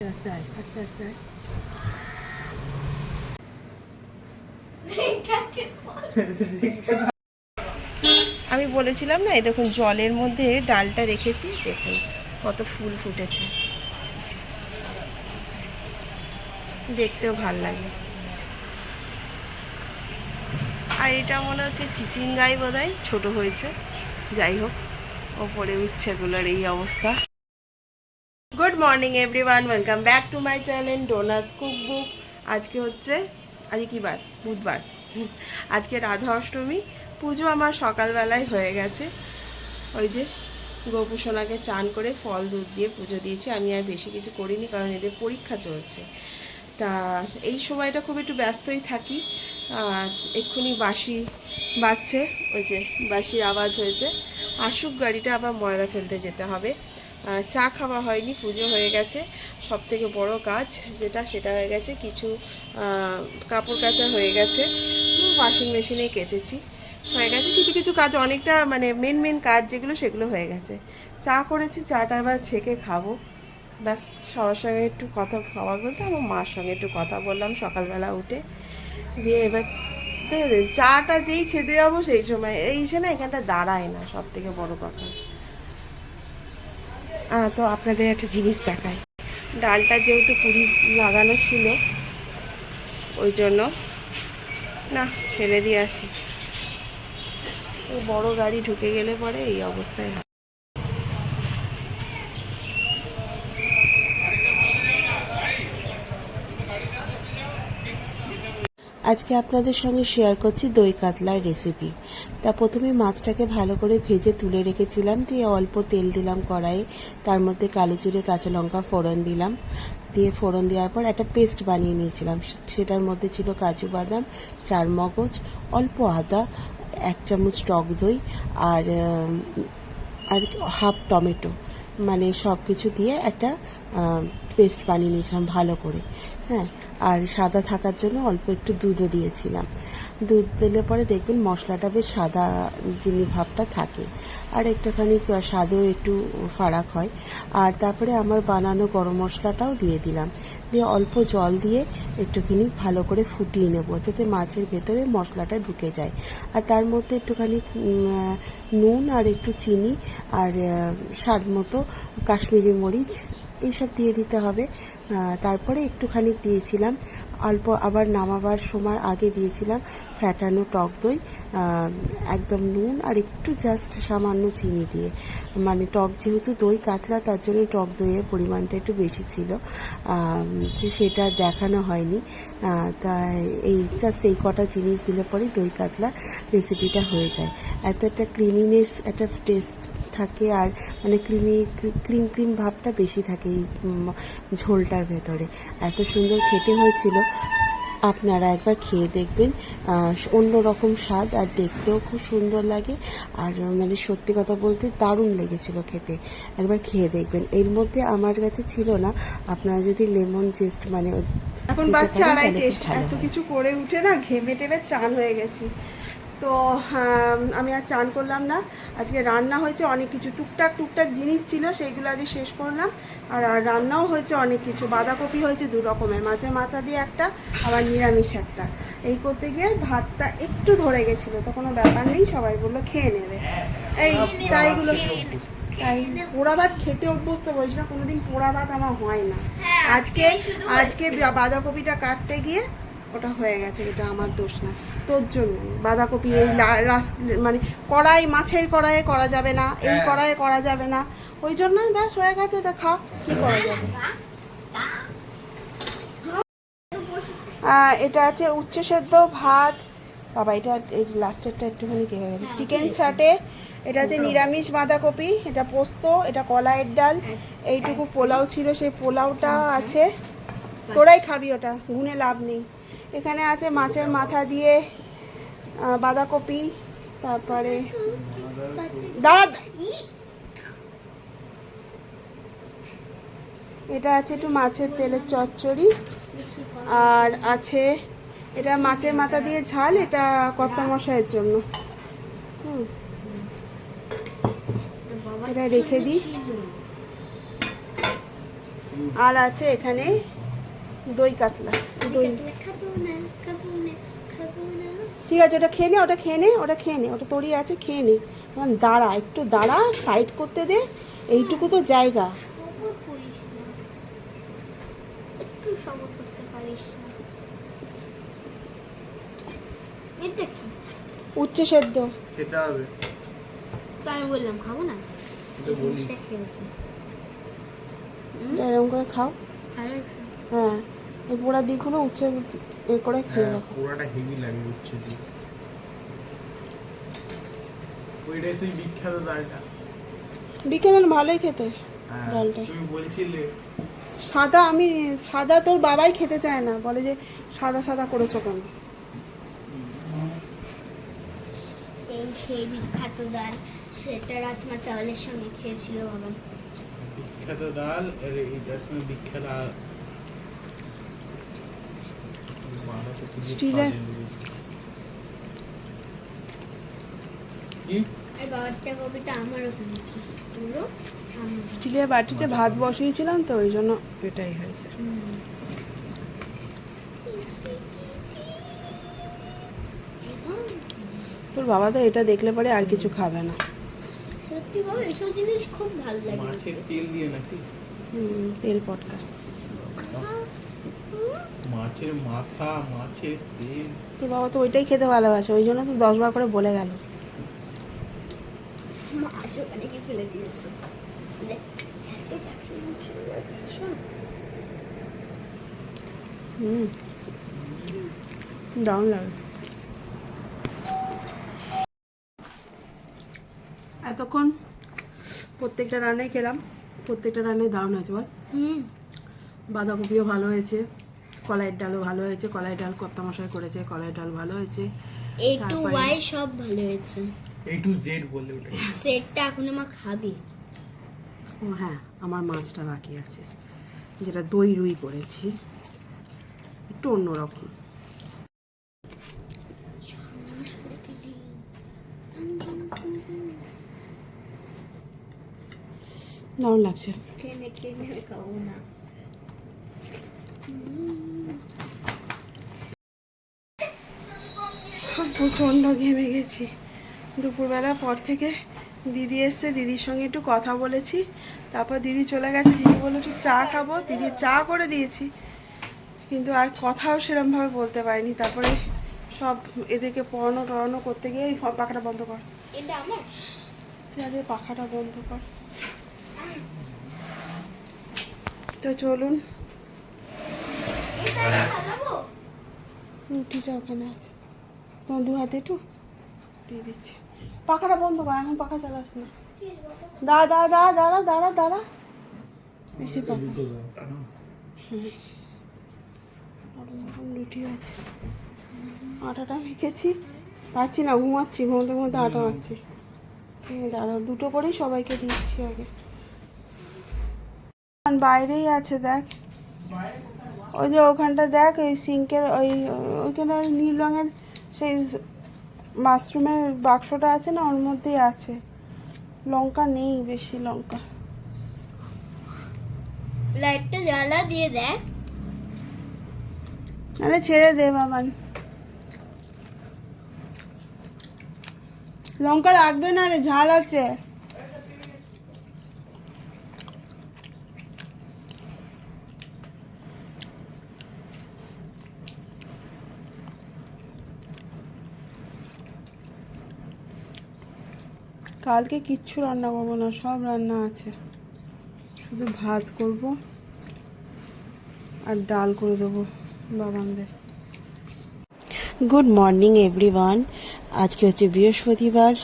আমি বলেছিলাম না, এই দেখুন জলের মধ্যে ডালটা রেখেছি, দেখুন কত ফুল ফুটেছে। দেখতেও ভালো লাগে। আর এটা মনে হচ্ছে চিচিঙ্গাই বোধ ছোটো হয়েছে। যাই হোক, ওপরে উচ্ছেগুলোর এই অবস্থা। Morning everyone welcome back to my channel Donna's cook book আজকে হচ্ছে, আজকে কী বার? বুধবার। আজকে রাধা অষ্টমী। পুজো আমার সকালবেলায় হয়ে গেছে। ওই যে গোপুসোনাকে চান করে ফল দুধ দিয়ে পুজো দিয়েছি। আমি আর বেশি কিছু করিনি, কারণ এদের পরীক্ষা চলছে। তা এই সময়টা খুব একটু ব্যস্তই থাকি। এক্ষুনি বাঁশি বাজছে, ওই যে বাঁশির আওয়াজ হয়েছে। আসুক গাড়িটা আবার ময়লা ফেলতে যেতে হবে। চা খাওয়া হয়নি, পুজো হয়ে গেছে। সব থেকে বড় কাজ যেটা, সেটা হয়ে গেছে কিছু কাপড় কাচা হয়ে গেছে। ওয়াশিং মেশিনে কেচেছি। হয়ে গেছে। কিছু কিছু কাজ অনেকটা মানে মেন মেন কাজ যেগুলো, সেগুলো হয়ে গেছে। চা করেছি, চাটা এবার ছেঁকে খাব। ব্যাস, সবার সঙ্গে একটু কথা খাওয়া বলতে, আমার মার সঙ্গে একটু কথা বললাম সকালবেলা উঠে। দিয়ে এবার চাটা যেই খেতে যাব সেই সময়। এই সে না, এখানটা দাঁড়ায় না সব থেকে বড় কথা। তো আপনাদের একটা জিনিস দেখায় ডালটা যেহেতু পুরি লাগানো ছিল, ওই জন্য না, ফেলে দিয়ে আসি। ও বড় গাড়ি ঢুকে গেলে পরে এই অবস্থায় আজকে আপনাদের সঙ্গে শেয়ার করছি দই কাতলার রেসিপি তা প্রথমে মাছটাকে ভালো করে ভেজে তুলে রেখেছিলাম, দিয়ে অল্প তেল দিলাম কড়াইয়ে। তার মধ্যে কালো জিরে, কাঁচা লঙ্কা ফোড়ন দিলাম। দিয়ে ফোড়ন দেওয়ার পর একটা পেস্ট বানিয়ে নিয়েছিলাম। সেটার মধ্যে ছিল কাজু বাদাম, চার মগজ, অল্প আদা, এক চামচ টক দই আর আর হাফ টমেটো। মানে সব কিছু দিয়ে একটা পেস্ট বানিয়ে নিয়েছিলাম ভালো করে হ্যাঁ আর সাদা থাকার জন্য অল্প একটু দুধও দিয়েছিলাম। দুধ দিলে পরে দেখবেন মশলাটা বেশ সাদা যিনি ভাবটা থাকে, আর একটুখানি স্বাদেও একটু ফারাক হয়। আর তারপরে আমার বানানো গরম মশলাটাও দিয়ে দিলাম। দিয়ে অল্প জল দিয়ে একটুখানি ভালো করে ফুটিয়ে নেব, যাতে মাছের ভেতরে মশলাটা ঢুকে যায়। আর তার মধ্যে একটুখানি নুন আর একটু চিনি আর স্বাদ মতো কাশ্মীরি মরিচ এইসব দিয়ে দিতে হবে। তারপরে একটুখানি দিয়েছিলাম। অল্প আবার নামাবার সময় আগে দিয়েছিলাম ফ্যাটানো টক দই একদম নুন আর একটু জাস্ট সামান্য চিনি দিয়ে। মানে টক যেহেতু দই কাতলা, তার জন্য টক দইয়ের পরিমাণটা একটু বেশি ছিল। যে সেটা দেখানো হয়নি। তাই এই জাস্ট এই কটা জিনিস দিলে পরেই দই কাতলা রেসিপিটা হয়ে যায়। এত একটা ক্রিমিনেস একটা টেস্ট থাকে আর মানে ক্রিমি ক্রিম ক্রিম ভাবটা বেশি থাকে এই ঝোলটার ভেতরে। এত সুন্দর খেতে হয়েছিল। আপনারা একবার খেয়ে দেখবেন অন্য রকম স্বাদ আর দেখতেও খুব সুন্দর লাগে। আর মানে সত্যি কথা বলতে দারুণ লেগেছিল খেতে। একবার খেয়ে দেখবেন। এর মধ্যে আমার কাছে ছিল না। আপনারা যদি লেমন জেস্ট মানে এখন বাচ্চা এত কিছু করে উঠে না ঘেমে টেমে চান হয়ে গেছি। তো আম, আর চান করলাম না। আজকে রান্না হয়েছে অনেক কিছু। টুকটাক টুকটাক জিনিস ছিল সেইগুলো আগে শেষ করলাম। আর আর রান্নাও হয়েছে অনেক কিছু। বাঁধাকপি হয়েছে দু রকমের মাছের মাথা দিয়ে একটা আবার নিরামিষ একটা। এই করতে গিয়ে ভাতটা একটু ধরে গেছিল তো কোনো ব্যাপার নেই সবাই বলল খেয়ে নেবে। এই তাইগুলো তাই পোড়া ভাত খেতে অভ্যস্ত বলিস না কোনোদিন পোড়া ভাত আমার হয় না। আজকে আজকে বাঁধাকপিটা কাটতে গিয়ে ওটা হয়ে গেছে এটা আমার দোষ না। তোর জন্য। বাঁধাকপি এই মানে কড়াই মাছের কড়াইয়ে করা যাবে না এই কড়াইয়ে করা যাবে না। ওই জন্য ব্যাস হয়ে গেছে তা খা কি করা যাবে। এটা আছে উচ্চ সেদ্ধ ভাত। বাবা এটা এই লাস্টেরটা একটুখানি কে হয়ে গেছে। চিকেন চাটে এটা আছে নিরামিষ বাঁধাকপি এটা পোস্ত এটা কলাইয়ের ডাল। এইটুকু পোলাও ছিল সেই পোলাওটা আছে। তোরাই খাবি ওটা গুনে লাভ নেই। এখানে আছে মাছের মাথা দিয়ে বাঁধাকপি, তারপরে দাঁড়া এটা আছে একটু মাছের তেলের চচ্চড়ি। আর আছে, এটা মাছের মাথা দিয়ে ঝাল, এটা কর্তা মশাইয়ের জন্য এটা রেখে দিই। আর আছে এখানে দই কাতলা দই। খাব না খাব না খাব না। ঠিক আছে ওটা খেয়ে নে ওটা খেয়ে নে ওটা খেয়ে নে ওটা তরি আছে খেয়ে নে। এখন দাঁড়া একটু দাঁড়া সাইড করতে দে এইটুকু তো জায়গা। উচ্চে সেদ্ধ। খেতে হবে। তো আমি বললাম খাব না? এরকম করে খাও। হ্যাঁ এই পোড়া দিকগুলো উচ্ছে এ করে খেয়ে হ্যাঁ দেখো। পুরাটা হেভি লাগে উচ্ছে দিয়ে। ওইটাই সেই বিখ্যাত ডালটা। বিকেল ভালোই খেতে হ্যাঁ ডালটা। তুমি বলছিলে। সাদা আমি সাদা তোর বাবাই খেতে চায় না বলে যে সাদা সাদা করেছ কেন? এই সেই বিখ্যাত ডাল সেটা রাজমা চাওয়ালের সঙ্গে খেয়েছিল বাবা। বিখ্যাত ডাল আর এইটার সঙ্গে বিখ্যাত আ- মারা তো খুবই স্টিলে? খাওয়া যায়। কি আর বাবারটা কপিটা আমারও কিনেছি পুরো আমার স্টিলের বাটিতে ভাত বসিয়েছিলাম তো ওই জন্য এটাই হয়েছে। তোর বাবা তো এটা দেখলে পরে আর কিছু খাবে না। সত্যি বাবা এসব জিনিস খুব ভালো লাগে। মাছের তেল দিয়ে নাকি? হুম, তেল পটকা। মাছের মাথা মাছের তেল। তোর বাবা তো ওইটাই খেতে ভালোবাসে ওই জন্য তো দশবার করে বলে গেল। মাছ ওখানে কি ফেলে দিয়েছে। শোন। হুম। দারুণ লাগে। এতক্ষণ প্রত্যেকটা রান্নাই খেলাম। প্রত্যেকটা রান্নাই দারুণ হয়েছে বল। হুম। বাঁধাকপিও ভালো হয়েছে। কলাইয়ের ডালও ভালো হয়েছে কলাই ডাল কর্তা মশাই করেছে কলাই ডাল ভালো হয়েছে। এ টু ওয়াই সব ভালো হয়েছে। এই টু জেড বলে ওটা সেটটা এখন আমার খাবি। ও হ্যাঁ আমার মাছটা বাকি আছে। যেটা দই রুই করেছি। একটু অন্যরকম। দারুণ লাগছে খেয়ে খেয়ে আমি খাব না প্রচণ্ড ঘেমে গেছি। দুপুরবেলা পর থেকে দিদি এসছে দিদির সঙ্গে একটু কথা বলেছি। তারপর দিদি চলে গেছে দিদি বলল একটু চা খাব। দিদি চা করে দিয়েছি কিন্তু আর কথাও সেরমভাবে বলতে পারিনি। তারপরে সব এদেরকে পড়ানো টড়ানো করতে গিয়ে এই পাখাটা বন্ধ কর। আমার? তুই আগে পাখাটা বন্ধ কর। তো চলুন। রুটিটা ওখানে আছে। তোমার দু হাতে একটু? দিয়ে দিচ্ছি। পাখাটা বন্ধ কর, এখন পাখা চালাস না। দাঁড়া দাঁড়া দাঁড়া দাঁড়া দাঁড়া দাঁড়া। বেশি পাখা। রুটি আছে। আটাটা মেখেছি। পাচ্ছি না, ঘুমাচ্ছি, ঘুমোতে ঘুমোতে আটা মাখছি। দাঁড়া দুটো করেই সবাইকে দিচ্ছি আগে। বাইরেই আছে, দেখ। ওই যে ওখানটা দেখ, ওই সিঙ্কের ওই, ওইখানে নীল রঙের সেই মাশরুমের বাক্সটা আছে না ওর মধ্যেই আছে। লঙ্কা নেই বেশি লঙ্কা। লাইটটা জ্বালা দিয়ে দেখ। নাহলে ছেড়ে দে বাবান লঙ্কা লাগবে না রে ঝাল আছে। কালকে কিচ্ছু রান্না করব না, সব রান্না আছে। শুধু ভাত করব আর ডাল করে দেবো বাবানদের। গুড মর্নিং এভরিওয়ান আজকে হচ্ছে বৃহস্পতিবার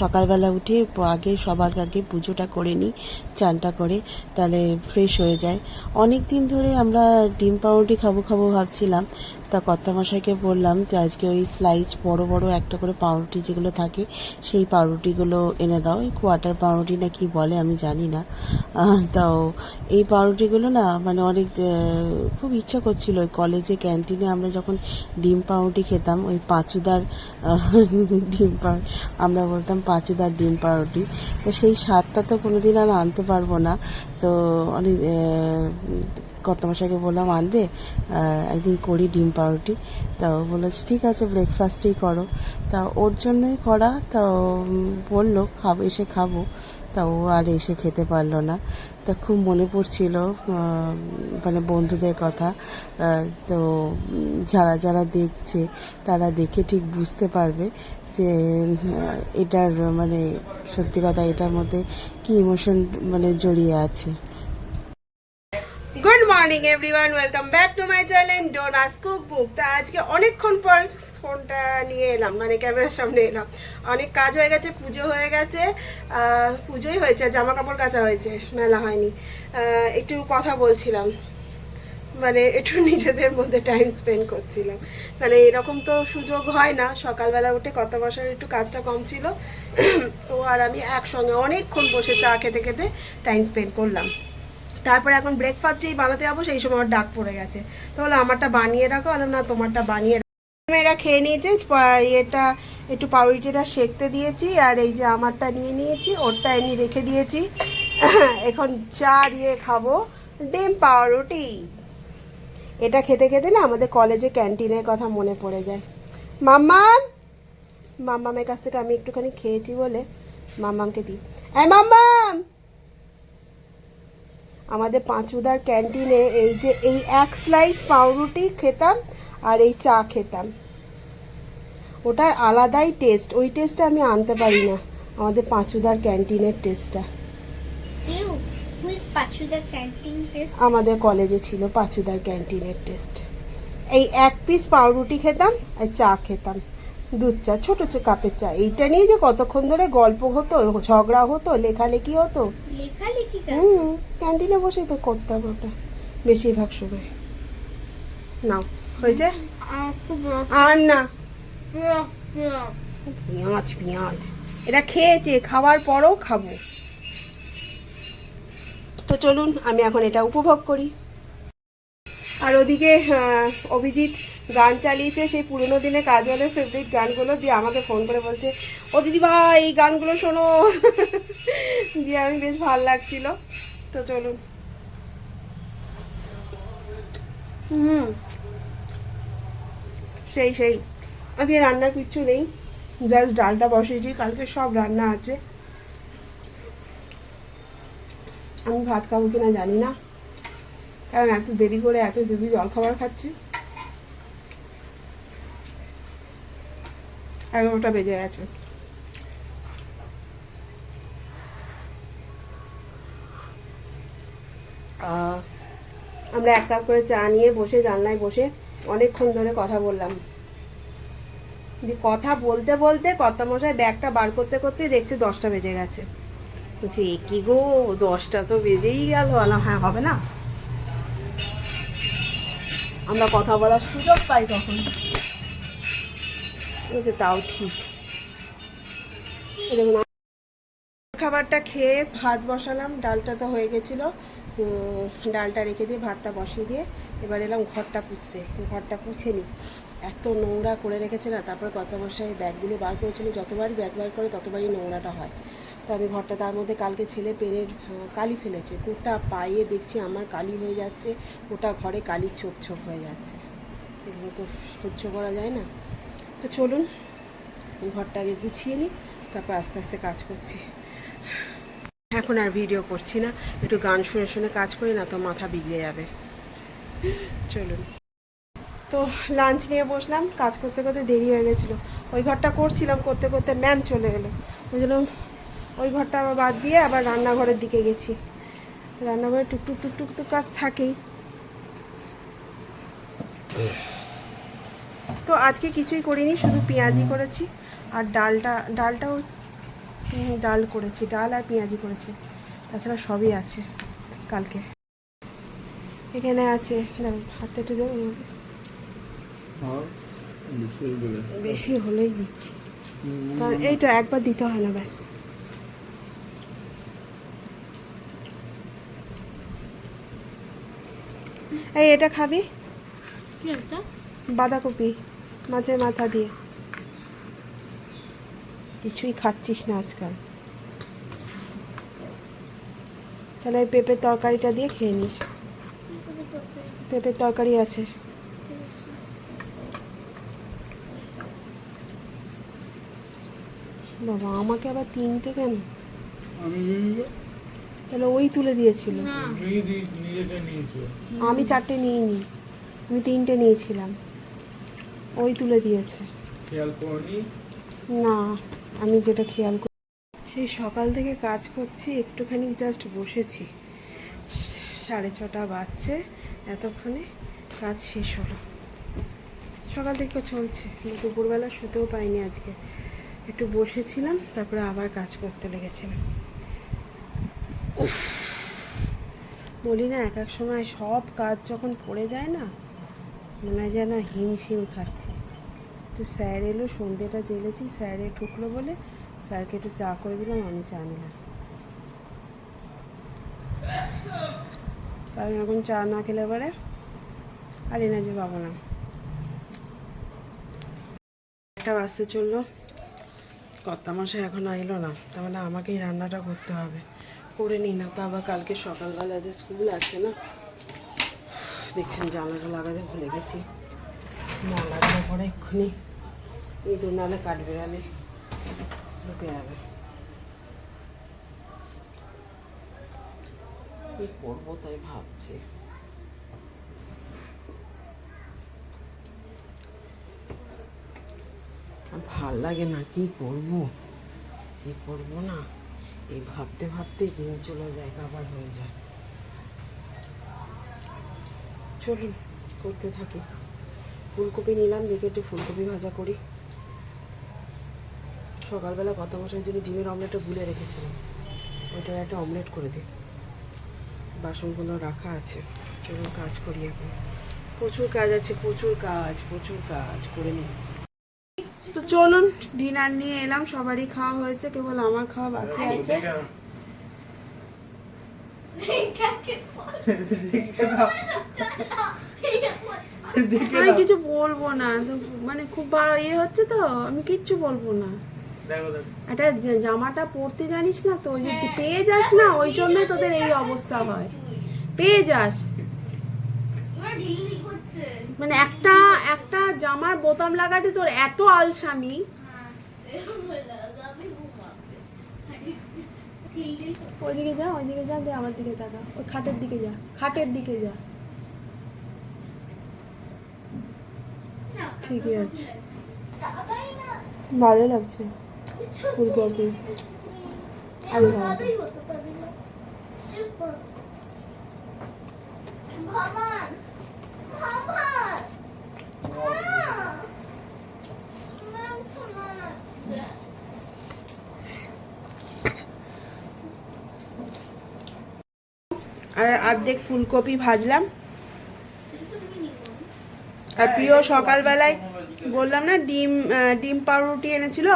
সকালবেলা উঠে আগে সবার আগে পুজোটা করে নিই, চানটা করে, তাহলে ফ্রেশ হয়ে যায়। অনেক দিন ধরে আমরা ডিম পাউরুটি খাব খাব ভাবছিলাম তা কর্তামশাইকে বললাম যে আজকে ওই স্লাইস বড় বড় একটা করে পাউরুটি যেগুলো থাকে, সেই পাউরুটিগুলো এনে দাও। এই কোয়ার্টার পাউরুটি না কি বলে আমি জানি না। তাও এই পাউরুটিগুলো না মানে অনেক খুব ইচ্ছা করছিল। ওই কলেজে ক্যান্টিনে আমরা যখন ডিম পাউরুটি খেতাম, ওই পাঁচুদার ডিম পাউ, আমরা বলতাম পাঁচুদার ডিম পাউরুটি। তো সেই স্বাদটা তো কোনোদিন আর আনতে পারব না। তো অনেক কর্তামশাইকে বললাম, আনবে? একদিন করি ডিম পাউরুটি। তা ও বলেছে, ঠিক আছে ব্রেকফাস্টই করো। তা ওর জন্যই করা, তা বলল, খাব, এসে খাব। তা ও আর এসে খেতে পারল না। তা খুব মনে পড়ছিল মানে বন্ধুদের কথা। তো যারা যারা দেখছে, তারা দেখে ঠিক বুঝতে পারবে যে এটার মানে সত্যি কথা, এটার মধ্যে কি ইমোশন মানে জড়িয়ে আছে। Morning everyone welcome back to my channel Donna's cook book তা আজকে অনেকক্ষণ পর ফোনটা নিয়ে এলাম মানে ক্যামেরার সামনে এলাম। অনেক কাজ হয়ে গেছে, পুজো হয়ে গেছে। পুজোই হয়েছে জামা কাপড় কাচা হয়েছে, মেলা হয়নি। একটু কথা বলছিলাম। মানে একটু নিজেদের মধ্যে টাইম স্পেন্ড করছিলাম। মানে এরকম তো সুযোগ হয় না, সকালবেলা উঠে কত বছর একটু কাজটা কম ছিল। তো আর আমি একসঙ্গে অনেকক্ষণ বসে চা খেতে খেতে টাইম স্পেন্ড করলাম। তারপরে এখন ব্রেকফাস্ট যেই বানাতে যাব, সেই সময় আমার ডাক পড়ে গেছে। তাহলে আমারটা বানিয়ে রাখো, আর না, তোমারটা বানিয়ে রাখো। এরা খেয়ে নিয়েছে এটা একটু পাউরুটিটা সেকতে দিয়েছি, আর এই যে আমারটা নিয়ে নিয়েছি, ওরটা এমনি রেখে দিয়েছি। এখন চা দিয়ে খাব ডিম পাউরুটি। এটা খেতে খেতে না আমাদের কলেজে ক্যান্টিনের কথা মনে পড়ে যায়। মাম্মাম! মাম্মামের কাছ থেকে আমি একটুখানি খেয়েছি বলে মাম্মামকে দিই। এই মাম্মাম! আমাদের পাঁচুদার ক্যান্টিনে এই যে এই এক স্লাইস পাউরুটি খেতাম আর এই চা খেতাম। ওটার আলাদাই টেস্ট ওই টেস্টটা আমি আনতে পারি না আমাদের পাঁচুদার ক্যান্টিনের টেস্টটা আমাদের কলেজে ছিল পাঁচুদার ক্যান্টিনের টেস্ট এই এক পিস পাউরুটি খেতাম আর চা খেতাম। দুধ চা ছোটো ছোটো কাপের চা এইটা নিয়ে যে কতক্ষণ ধরে গল্প হতো ঝগড়া হতো লেখালেখি হতো লেখালেখি হুম, ক্যান্টিনে বসেই তো করতাম ওটা, বেশিরভাগ সময়। নাও, হয়েছে? আর না। পেঁয়াজ পেঁয়াজ। এটা খেয়েছে, খাওয়ার পরও খাব। তো চলুন, আমি এখন এটা উপভোগ করি। আর ওদিকে অভিজিৎ গান চালিয়েছে, সেই পুরোনো দিনে কাজলের ফেভারিট গানগুলো দিয়ে আমাকে ফোন করে বলছে, ও দিদি ভাই, এই গানগুলো শোনো। দিয়ে আমি বেশ ভালো লাগছিল। তো চলুন। হুম। সেই সেই। আজকে রান্নার কিচ্ছু নেই জাস্ট ডালটা বসিয়েছি, কালকে সব রান্না আছে। আমি ভাত খাব কিনা জানি না। কারণ এত দেরি করে এত দেরি জলখাবার খাচ্ছি। এগারোটা বেজে গেছে। আমরা এক কাপ করে চা নিয়ে বসে জানলায় বসে অনেকক্ষণ ধরে কথা বললাম। যে কথা বলতে বলতে কর্তামশাই ব্যাগটা বার করতে করতে দেখছে দশটা বেজে গেছে। বলছি এ কি গো? দশটা তো বেজেই গেল। হ্যাঁ হবে না। আমরা কথা বলার সুযোগ পাই তখন। বলছে তাও ঠিক। খাবারটা খেয়ে ভাত বসালাম, ডালটা তো হয়ে গেছিল। ডালটা রেখে দিয়ে ভাতটা বসিয়ে দিয়ে এবার এলাম ঘরটা পুছতে। ঘরটা পুছে নিই এত নোংরা করে রেখেছে না, তারপর কত বসায় ব্যাগগুলো বার করেছিল। যতবারই ব্যাগ বার করে ততবারই নোংরাটা হয়। তো আমি ঘরটা তার মধ্যে কালকে ছেলে পেরের কালি ফেলেছে। গোটা পায়ে দেখছি আমার কালি হয়ে যাচ্ছে ওটা ঘরে কালির ছোপ ছোপ হয়ে যাচ্ছে। এগুলো তো সহ্য করা যায় না। তো চলুন, ঘরটা আগে গুছিয়ে নিই, তারপর আস্তে আস্তে কাজ করছি। এখন আর ভিডিও করছি না, একটু গান শুনে শুনে কাজ করি না তো মাথা বিগড়ে যাবে। চলুন। তো লাঞ্চ নিয়ে বসলাম, কাজ করতে করতে দেরি হয়ে গেছিল। ওই ঘরটা করছিলাম, করতে করতে ম্যাম চলে এলো। ওই জন্য ওই ঘরটা আবার বাদ দিয়ে আবার রান্নাঘরের দিকে গেছি। রান্নাঘরে টুকটুক টুকটুক তো কাজ থাকেই। তো আজকে কিছুই করিনি শুধু পেঁয়াজি করেছি। আর ডালটা ডালটাও ডাল করেছি ডাল আর পেঁয়াজি করেছি। তাছাড়া সবই আছে কালকে। এখানে আছে হাতে একটু দেবো বেশি হলেই দিচ্ছি। কারণ এইটা একবার দিতে হয় না ব্যাস। এই এটা খাবি? বাঁধাকপি মাছের মাথা দিয়ে। কিছুই খাচ্ছিস না আজকাল। তাহলে ওই পেঁপের তরকারিটা দিয়ে খেয়ে নিস। পেঁপের তরকারি আছে। বাবা আমাকে আবার তিনটে কেন? আমি তাহলে ওই তুলে দিয়েছিল। আমি চারটে নিইনি, আমি তিনটে নিয়েছিলাম। ওই তুলে দিয়েছে। না, আমি যেটা খেয়াল করি সেই সকাল থেকে কাজ করছি, একটুখানি জাস্ট বসেছি। সাড়ে ছটা বাজছে, এতক্ষণে কাজ শেষ হলো। সকাল থেকে চলছে দুপুরবেলা শুতেও পাইনি আজকে। একটু বসেছিলাম, তারপরে আবার কাজ করতে লেগেছিলাম। বলি না, এক এক সময় সব কাজ যখন পড়ে যায় না, মনে হয় যেন হিমশিম খাচ্ছে। তো স্যার এলো, সন্ধ্যেটা জেলেছি স্যারে ঠুকলো বলে স্যারকে একটু চা করে দিলাম, আমি চা নিলাম। কারণ এখন চা না খেলে পরে, আর এনার্জি পাবো না। একটা বাজতে চলল কর্তামশাই এখন এলো না তার মানে আমাকেই রান্নাটা করতে হবে। করে নিই না আবার কালকে সকালবেলা যে স্কুল আছে না দেখছেন জানাটা লাগাতে ভুলে গেছি। না পরে এক্ষুনি ইঁদুর নালে কাঠবিড়ালে ঢুকে যাবে। কি করব তাই ভাবছি। ভালো লাগে না, কি করব? কি করব না? এই ভাবতে ভাবতে দিন চলে যায়, কাবার হয়ে যায়। চলুন, করতে থাকি। ফুলকপি নিলাম, দেখে একটু ফুলকপি ভাজা করি। সকালবেলা কত মশাইয়ের জন্য ডিমের অমলেটটা গুলে রেখেছিলাম। ওইটার একটা অমলেট করে দিই। বাসনগুলো রাখা আছে। চলুন, কাজ করি এখন। প্রচুর কাজ আছে, প্রচুর কাজ প্রচুর কাজ করে নিই। তো চলুন। ডিনার নিয়ে এলাম সবারই খাওয়া হয়েছে কেবল আমার খাওয়া বাকি আছে। আমি কিছু বলব না তো মানে খুব ভালো ইয়ে হচ্ছে তো আমি কিচ্ছু বলব না। একটা জামাটা পরতে জানিস না তো ওই যে পেয়ে যাস না ওই জন্যই তোদের এই অবস্থা হয়। পেয়ে যাস। মানে একটা একটা জামার বোতাম লাগাতে তোর এত আলসামি। ওইদিকে যা ওইদিকে যা দে আমার দিকে তাকা। ওই খাটের দিকে যা, খাটের দিকে যা। ঠিকই আছে। ভালো লাগছে। ফুলকপি আলু ভাজা। আর অর্ধেক ফুলকপি ভাজলাম। আর প্রিয় সকালবেলায় বললাম না ডিম ডিম পাউরুটি এনেছিল?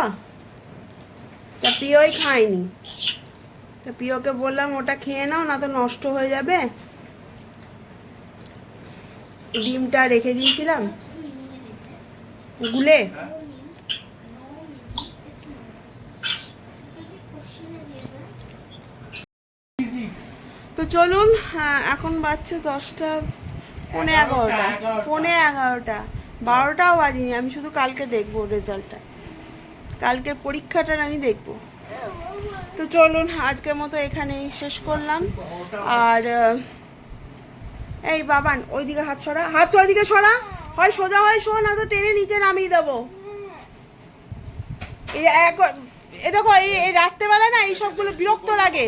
তা প্রিয়ই খায়নি। তা প্রিয়কে বললাম ওটা খেয়ে নাও না তো নষ্ট হয়ে যাবে। ডিমটা রেখে দিয়েছিলাম। গুলে। তো চলুন এখন বাজছে দশটা পনে এগারোটা। পনে এগারোটা। বারোটাও বাজিনি, আমি শুধু কালকে দেখব রেজাল্টটা। কালকের পরীক্ষাটার আমি দেখব। তো চলুন, আজকের মতো এখানেই শেষ করলাম। আর এই বাবান, ওইদিকে হাত সরা। হাত ওইদিকে সরা। হয় সোজা হয় শো, না তো টেনে নিচে নামিয়ে দেবো। এ দেখো, এই রাত্রেবেলা না এই সবগুলো বিরক্ত লাগে।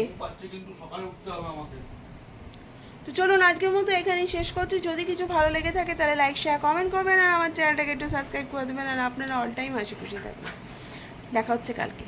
তো চলুন, আজকের মতো এখানেই শেষ করছি। যদি কিছু ভালো লেগে থাকে, তাহলে লাইক শেয়ার কমেন্ট করবেন। আর আমার চ্যানেলটাকে একটু সাবস্ক্রাইব করে দেবেন। আর আপনারা অল টাইম হাসি খুশি থাকবেন। দেখা হচ্ছে কালকে।